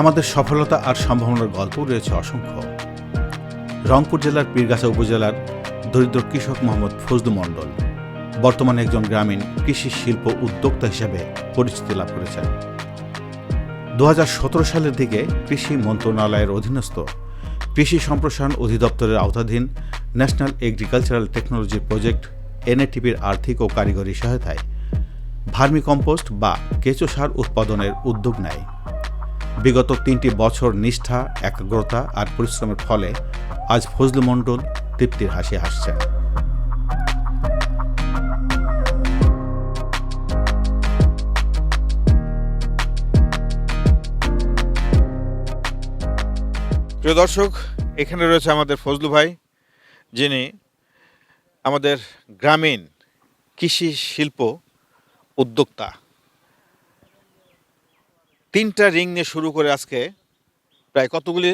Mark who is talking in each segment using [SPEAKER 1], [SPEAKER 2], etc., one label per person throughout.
[SPEAKER 1] আমাদের সফলতা আর সম্ভাবনার গল্প রয়েছে অসংখ্য। রংপুর জেলার পীরগাছা উপজেলার দরিদ্র কৃষক মোহাম্মদ ফজলু মণ্ডল বর্তমানে একজন গ্রামীণ কৃষি শিল্প উদ্যোক্তা হিসেবে পরিচিতি লাভ করেছেন। দু হাজার সতেরো সালের দিকে কৃষি মন্ত্রণালয়ের অধীনস্থ কৃষি সম্প্রসারণ অধিদপ্তরের আওতাধীন ন্যাশনাল এগ্রিকালচারাল টেকনোলজি প্রজেক্ট এনএটিপির আর্থিক ও কারিগরি সহায়তায় ভার্মি কম্পোস্ট বা কেঁচো সার উৎপাদনের উদ্যোগ নেয়। বিগত তিনটি বছর নিষ্ঠা, একাগ্রতা আর পরিশ্রমের ফলে আজ ফজলু মণ্ডল তৃপ্তির হাসি হাসছেন
[SPEAKER 2] প্রিয় দর্শক, এখানে রয়েছে আমাদের ফজলু ভাই, যিনি আমাদের গ্রামীণ কৃষি শিল্প উদ্যোক্তা। তিনটা রিং নিয়ে শুরু করে আজকে প্রায় কতগুলি?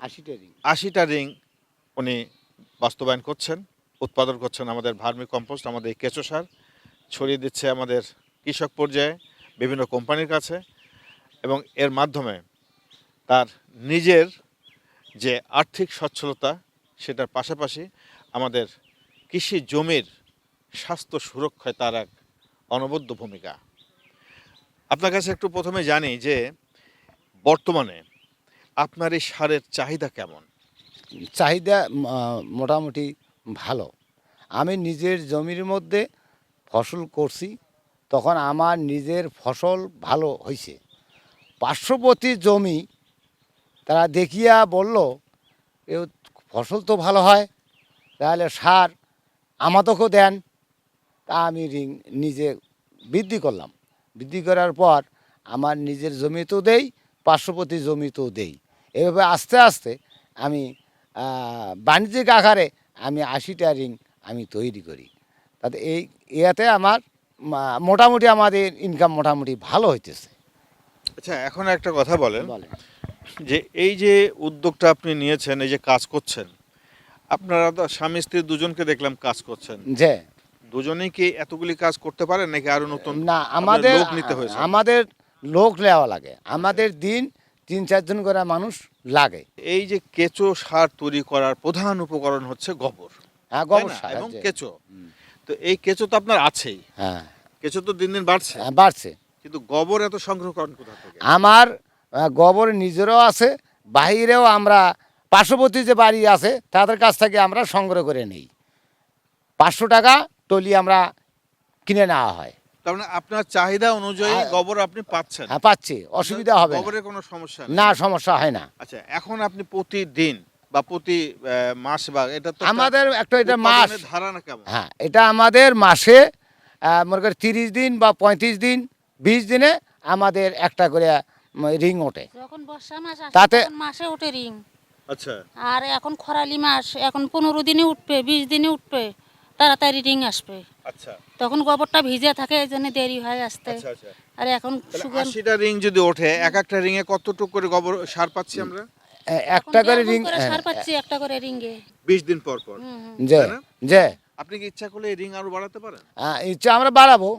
[SPEAKER 3] আশিটা রিং।
[SPEAKER 2] আশিটা রিং উনি বাস্তবায়ন করছেন উৎপাদন করছেন আমাদের ভার্মি কম্পোস্ট আমাদের কেঁচো সার ছড়িয়ে দিচ্ছে আমাদের কৃষক পর্যায়ে বিভিন্ন কোম্পানির কাছে এবং এর মাধ্যমে তার নিজের যে আর্থিক সচ্ছলতা সেটার পাশাপাশি আমাদের কৃষি জমির স্বাস্থ্য সুরক্ষায় তার এক অনবদ্য ভূমিকা। আপনার কাছে একটু প্রথমে জানি যে বর্তমানে আপনার এই সারের চাহিদা কেমন?
[SPEAKER 3] চাহিদা মোটামুটি ভালো। আমি নিজের জমির মধ্যে ফসল করছি, তখন আমার নিজের ফসল ভালো হয়েছে পার্শ্ববর্তী জমি তারা দেখিয়া বলল, এ, ফসল তো ভালো হয়, তাহলে সার আমাদেরকেও দেন। তা আমি নিজে বৃদ্ধি করলাম। বৃদ্ধি করার পর আমার নিজের জমিতেও দেই পার্শ্ববর্তী জমিতেও দেই। এভাবে আস্তে আস্তে আমি বাণিজ্যিক আকারে আমি আশিটা রিং আমি তৈরি করি। তাতে এই ইয়াতে আমার মোটামুটি আমাদের ইনকাম মোটামুটি ভালো হইতেছে।
[SPEAKER 2] আচ্ছা এখন একটা কথা বলেন।
[SPEAKER 3] বলেন।
[SPEAKER 2] যে এই যে উদ্যোগটা আপনি নিয়েছেন এই যে কাজ করছেন আপনারা তো স্বামী স্ত্রী দুজনকে দেখলাম কাজ করছেন।
[SPEAKER 3] যে
[SPEAKER 2] দুজনেই কি এতগুলি কাজ করতে পারেন নাকি আরও নতুন
[SPEAKER 3] না আমাদের
[SPEAKER 2] লোক নিতে হয়েছে?
[SPEAKER 3] আমাদের লোক নেওয়া লাগে। আমাদের দিন তিন চারজন করে মানুষ লাগে।
[SPEAKER 2] এই যে কেঁচো সার তৈরি করার প্রধান উপকরণ হচ্ছে গোবর।
[SPEAKER 3] হ্যাঁ গোবর সার
[SPEAKER 2] এবং। কেঁচো। তো এই কেঁচো তো আপনার আছেই।
[SPEAKER 3] হ্যাঁ।
[SPEAKER 2] কেঁচো তো দিন দিন বাড়ছে।
[SPEAKER 3] হ্যাঁ, বাড়ছে।
[SPEAKER 2] কিন্তু গোবর এত সংগ্রহ করেন কোথা থেকে?
[SPEAKER 3] আমার গোবর নিজেরও আছে বাহিরেও আমরা পার্শ্ববর্তী যে বাড়ি আছে তাদের কাছ থেকে আমরা সংগ্রহ করে নিই। পাঁচশো টাকা টলি আমরা কিনে নেওয়া হয়।
[SPEAKER 2] তার মানে আপনার চাহিদা অনুযায়ী। গোবর আপনি পাচ্ছেন।
[SPEAKER 3] হ্যাঁ পাচ্ছি। অসুবিধা হবে
[SPEAKER 2] গোবরের কোনো সমস্যা
[SPEAKER 3] না সমস্যা হয় না।
[SPEAKER 2] আচ্ছা এখন আপনি প্রতিদিন বা প্রতি মাস বা এটা তো
[SPEAKER 3] আমাদের একটা এটা মাস।
[SPEAKER 2] ধারণা কেমন?
[SPEAKER 3] হ্যাঁ এটা আমাদের মাসে মনে করি তিরিশ দিন বা পঁয়ত্রিশ দিন বিশ দিনে আমাদের একটা করে রিং ওঠে।
[SPEAKER 4] যখন বর্ষা মাস আসে
[SPEAKER 3] তাতে-
[SPEAKER 4] মাসে ওঠে রিং।
[SPEAKER 2] আচ্ছা।
[SPEAKER 4] আর এখন খরালি মাস এখন পনেরো দিনে উঠবে বিশ দিনে উঠবে। তাড়াতাড়ি রিং আসবে।
[SPEAKER 2] আচ্ছা।
[SPEAKER 4] তখন গোবরটা ভিজে থাকে এই জন্য দেরি হয় আসতে।
[SPEAKER 2] আচ্ছা আচ্ছা।
[SPEAKER 4] আর এখন সুগার
[SPEAKER 2] আশিটা রিং যদি ওঠে এক একটা রিং এ কতটুকু করে গোবর সার পাচ্ছি আমরা?
[SPEAKER 3] একটা করে রিং হ্যাঁ,
[SPEAKER 4] সার পাচ্ছি একটা করে রিঙ্গে
[SPEAKER 2] বিশ দিন পর পর।
[SPEAKER 3] যে যে
[SPEAKER 2] আপনি কি ইচ্ছা করলে রিং আরও বাড়াতে পারেন?
[SPEAKER 3] আহ, ইচ্ছা আমরা বাড়াবো।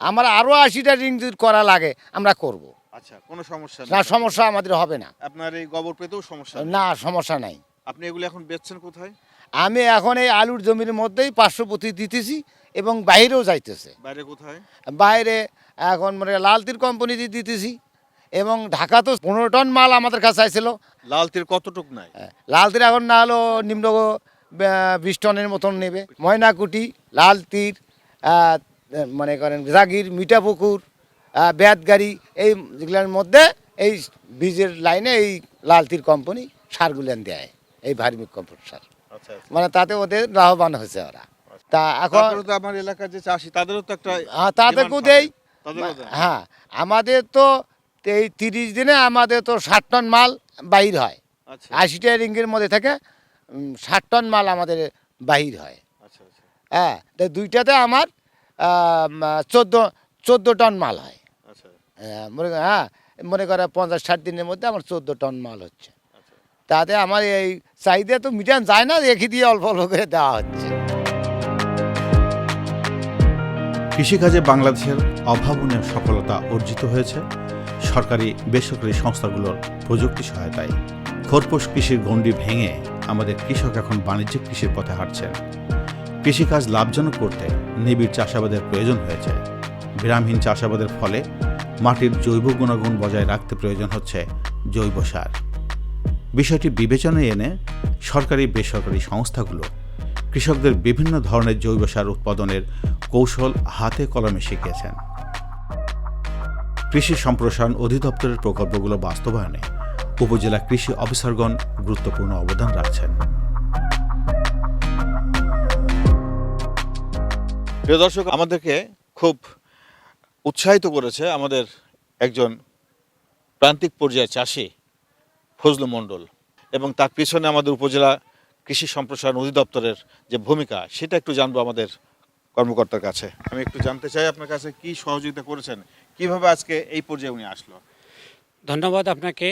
[SPEAKER 3] আমরা আরও আশিটা রিং যদি করা লাগে আমরা করব।
[SPEAKER 2] আচ্ছা কোনো সমস্যা
[SPEAKER 3] না সমস্যা আমাদের হবে না।
[SPEAKER 2] আপনার এই গোবর পেতেও সমস্যা
[SPEAKER 3] না সমস্যা নাই।
[SPEAKER 2] আপনি এগুলো এখন বেচছেন কোথায়?
[SPEAKER 3] আমি এখন এই আলুর জমির মধ্যেই পার্শ্ববর্তী দিতেছি এবং বাইরেও যাইতেছে।
[SPEAKER 2] বাইরে কোথায়?
[SPEAKER 3] বাইরে এখন মানে লালতির কোম্পানিতে দিতেছি এবং ঢাকা তো পনেরো টন মাল আমাদের কাছে আইছিল।
[SPEAKER 2] লাল তীর কতটুক নাই?
[SPEAKER 3] লালতির এখন না হলো নিম্ন বিশ টনের মতন নেবে। ময়নাকুটি লালতির মনে করেন জাগির মিঠাপুকুর বেতগাড়ি এই যেগুলোর মধ্যে এই বীজের লাইনে এই লালতির কোম্পানি সারগুলেন দেয় এই ভার্মিক কম্পোস্ট সার। মানে তাতে ওদের লাভবান হয়েছে ওরা। তা এখন
[SPEAKER 2] তো আমার এলাকার যে চাষি তাদেরও তো একটা
[SPEAKER 3] হ্যাঁ, তাদেরকেও দেই। হ্যাঁ আমাদের তো এই তিরিশ দিনে আমাদের তো ষাট টন মাল বাহির হয়।
[SPEAKER 2] আচ্ছা।
[SPEAKER 3] আশিটা রিঙ্গের মধ্যে থেকে ষাট টন মাল আমাদের বাহির হয়।
[SPEAKER 2] আচ্ছা আচ্ছা।
[SPEAKER 3] হ্যাঁ তো দুইটাতে আমার চোদ্দ চোদ্দ টন মাল হয়।
[SPEAKER 2] আচ্ছা।
[SPEAKER 3] হ্যাঁ, মনে করে হ্যাঁ মনে করে পঞ্চাশ ষাট দিনের মধ্যে আমার চোদ্দ টন মাল হচ্ছে।
[SPEAKER 2] আচ্ছা
[SPEAKER 3] তাতে আমার এই চাহিদা তো মিটান যায় না, রেখে দিয়ে অল্প অল্প করে দেওয়া হচ্ছে।
[SPEAKER 1] কৃষিকাজে বাংলাদেশের অভাবনীয় সফলতা অর্জিত হয়েছে। সরকারি বেসরকারি সংস্থাগুলোর প্রযুক্তি সহায়তায় খোরপোশ কৃষির গণ্ডি ভেঙে আমাদের কৃষক এখন বাণিজ্যিক কৃষির পথে হাঁটছেন। কৃষিকাজ লাভজনক করতে নিবিড় চাষাবাদের প্রয়োজন হয়েছে। বিরামহীন চাষাবাদের ফলে মাটির জৈব গুণাগুণ বজায় রাখতে প্রয়োজন হচ্ছে জৈব সার। বিষয়টি বিবেচনায় এনে সরকারি বেসরকারি সংস্থাগুলো কৃষকদের বিভিন্ন ধরনের জৈব সার উৎপাদনের কৌশল হাতে কলমে শিখিয়েছেন। কৃষি সম্প্রসারণ অধিদপ্তরের প্রকল্পগুলো বাস্তবায়নে উপজেলা কৃষি অফিসারগণ গুরুত্বপূর্ণ অবদান রাখছেন।
[SPEAKER 2] প্রিয় দর্শক, আমাদেরকে খুব উৎসাহিত করেছে আমাদের একজন প্রান্তিক পর্যায়ে চাষি ফজলু মণ্ডল এবং তার পিছনে আমাদের উপজেলা কৃষি সম্প্রসারণ অধিদপ্তরের যে ভূমিকা, সেটা একটু জানব আমাদের কর্মকর্তার কাছে। আমি একটু জানতে চাই আপনার কাছে কি সহযোগিতা করেছেন, কীভাবে আজকে এই পর্যায়ে উনি আসলো?
[SPEAKER 5] ধন্যবাদ আপনাকে।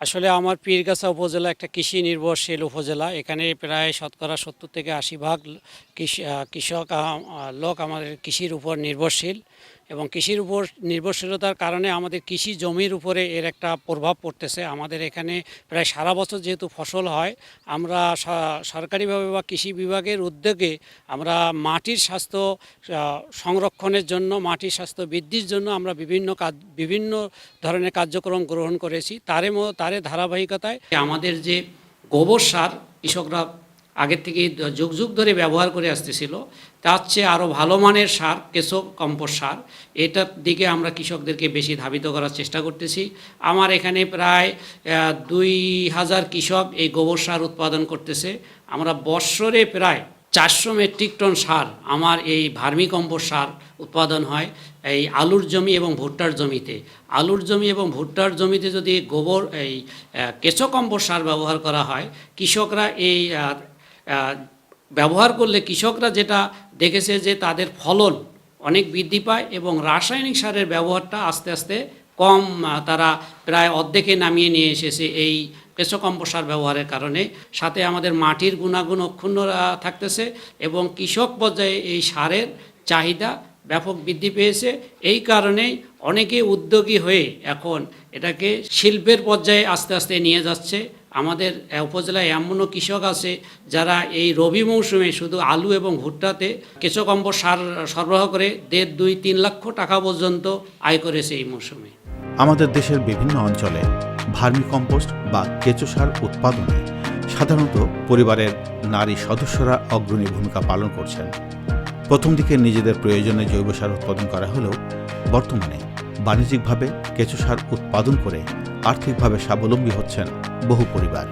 [SPEAKER 5] আসলে আমার পীরগাছা উপজেলা একটা কৃষি নির্ভরশীল উপজেলা, এখানে প্রায় শতকরা সত্তর থেকে আশি ভাগ কৃষি কৃষক লোক আমাদের কৃষির উপর নির্ভরশীল। এবং কৃষির উপর নির্ভরশীলতার কারণে আমাদের কৃষি জমির উপরে এর একটা প্রভাব পড়তেছে। আমাদের এখানে প্রায় সারা বছর যেহেতু ফসল হয়, আমরা সরকারিভাবে বা কৃষি বিভাগের উদ্যোগে আমরা মাটির স্বাস্থ্য সংরক্ষণের জন্য, মাটির স্বাস্থ্য বৃদ্ধির জন্য আমরা বিভিন্ন কাজ, বিভিন্ন ধরনের কার্যক্রম গ্রহণ করেছি। তারে তারে ধারাবাহিকতায় আমাদের যে গোবর সার কৃষকরা আগের থেকে যুগ যুগ ধরে ব্যবহার করে আসতেছিল। তার চেয়ে আরও ভালো মানের সার কেঁচো কম্পোস্ট সার। এটার দিকে আমরা কৃষকদেরকে বেশি ধাবিত করার চেষ্টা করতেছি। আমার এখানে প্রায় দুই হাজার কৃষক এই গোবর সার উৎপাদন করতেছে। আমরা বৎসরে প্রায় চারশো মেট্রিক টন সার আমার এই ভার্মি কম্পোস্ট সার উৎপাদন হয় এই আলুর জমি এবং ভুট্টার জমিতে। আলুর জমি এবং ভুট্টার জমিতে যদি গোবর, এই কেঁচো কম্পোস্ট সার ব্যবহার করা হয়, কৃষকরা এই ব্যবহার করলে কৃষকরা যেটা দেখেছে যে তাদের ফলন অনেক বৃদ্ধি পায় এবং রাসায়নিক সারের ব্যবহারটা আস্তে আস্তে কম তারা প্রায় অর্ধেকে নামিয়ে নিয়ে এসেছে এই কেঁচো সার ব্যবহারের কারণে। সাথে আমাদের মাটির গুণাগুণ অক্ষুণ্ণ থাকতেছে এবং কৃষক পর্যায়ে এই সারের চাহিদা ব্যাপক বৃদ্ধি পেয়েছে। এই কারণেই অনেকে উদ্যোগী হয়ে এখন এটাকে শিল্পের পর্যায়ে আস্তে আস্তে নিয়ে যাচ্ছে। আমাদের উপজেলায় এমনও কৃষক আছে যারা এই রবি মৌসুমে শুধু আলু এবং ভুট্টাতে কেঁচো কম্পোস্ট সার সরবরাহ করে দেড়, দুই, তিন লক্ষ টাকা পর্যন্ত আয় করেছে এই মৌসুমে।
[SPEAKER 1] আমাদের দেশের বিভিন্ন অঞ্চলে ভার্মি কম্পোস্ট বা কেঁচো সার উৎপাদনে সাধারণত পরিবারের নারী সদস্যরা অগ্রণী ভূমিকা পালন করছেন। প্রথম দিকে নিজেদের প্রয়োজনে জৈব সার উৎপাদন করা হলেও বর্তমানে বাণিজ্যিকভাবে কেঁচো সার উৎপাদন করে আর্থিকভাবে স্বাবলম্বী হচ্ছেন বহু পরিবার।